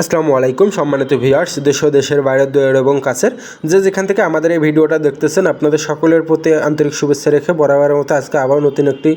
আসসালামু আলাইকুম সম্মানিত ভিউয়ার্স, দেশ দেশের বাইরের দূরের এবং কাছের। যে যেখান থেকে আমাদের এই ভিডিওটা দেখতেছেন, আপনাদের সকলের প্রতি আন্তরিক শুভেচ্ছা রেখে বরাবরের মতো আজকে আবার নতুন একটি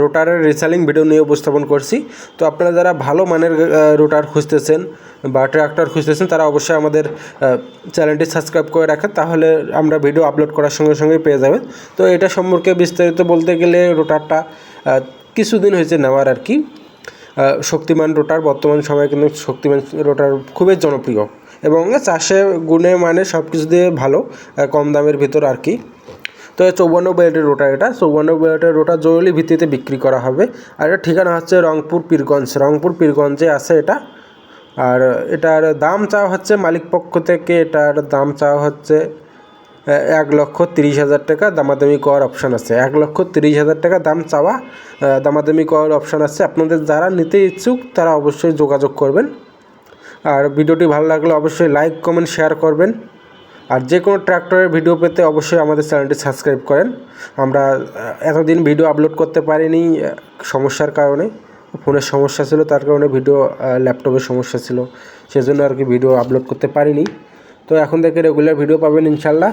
রোটারের রিসালিং ভিডিও নিয়ে উপস্থাপন করছি। তো আপনারা যারা ভালো মানের রোটার খুঁজতেছেন বা ট্র্যাক্টর খুঁজতেছেন, তারা অবশ্যই আমাদের চ্যানেলটি সাবস্ক্রাইব করে রাখেন, তাহলে আমরা ভিডিও আপলোড করার সঙ্গে সঙ্গে পেয়ে যাবেন। তো এটা সম্পর্কে বিস্তারিত বলতে গেলে রোটারটা কিছুদিন হয়েছে নেওয়ার আর কি। শক্তিমান রোটার, বর্তমান সময়ে কিন্তু শক্তিমান রোটার খুবই জনপ্রিয়। এবং চাষে গুণে মানে সব কিছু দিয়ে ভালো কম দামের ভিতর আর কি। তো চৌবান্ন ব্লেডের রোটার এটা। চৌবান্ন ব্লেডের রোটার জরুরি ভিত্তিতে বিক্রি করা হবে। আর এটা ঠিকানা হচ্ছে রংপুর পীরগঞ্জ। রংপুর পীরগঞ্জে আছে এটা। আর এটার দাম চাওয়া হচ্ছে মালিক পক্ষ থেকে, এটার দাম চাওয়া হচ্ছে এক লক্ষ তিরিশ হাজার টাকা দামাদামি করার অপশান আছে। এক লক্ষ তিরিশ হাজার টাকা দাম চাওয়া দামাদামি করার অপশান আছে। আপনাদের যারা নিতে ইচ্ছুক, তারা অবশ্যই যোগাযোগ করবেন। আর ভিডিওটি ভালো লাগলে অবশ্যই লাইক কমেন্ট শেয়ার করবেন। আর যে কোনো ট্র্যাক্টরের ভিডিও পেতে অবশ্যই আমাদের চ্যানেলটি সাবস্ক্রাইব করেন। আমরা এতদিন ভিডিও আপলোড করতে পারিনি সমস্যার কারণে। ফোনের সমস্যা ছিল, তার কারণে ভিডিও ল্যাপটপের সমস্যা ছিল। সেজন্য আর কি ভিডিও আপলোড করতে পারিনি। তো এখন থেকে রেগুলার ভিডিও পাবেন ইনশাল্লাহ।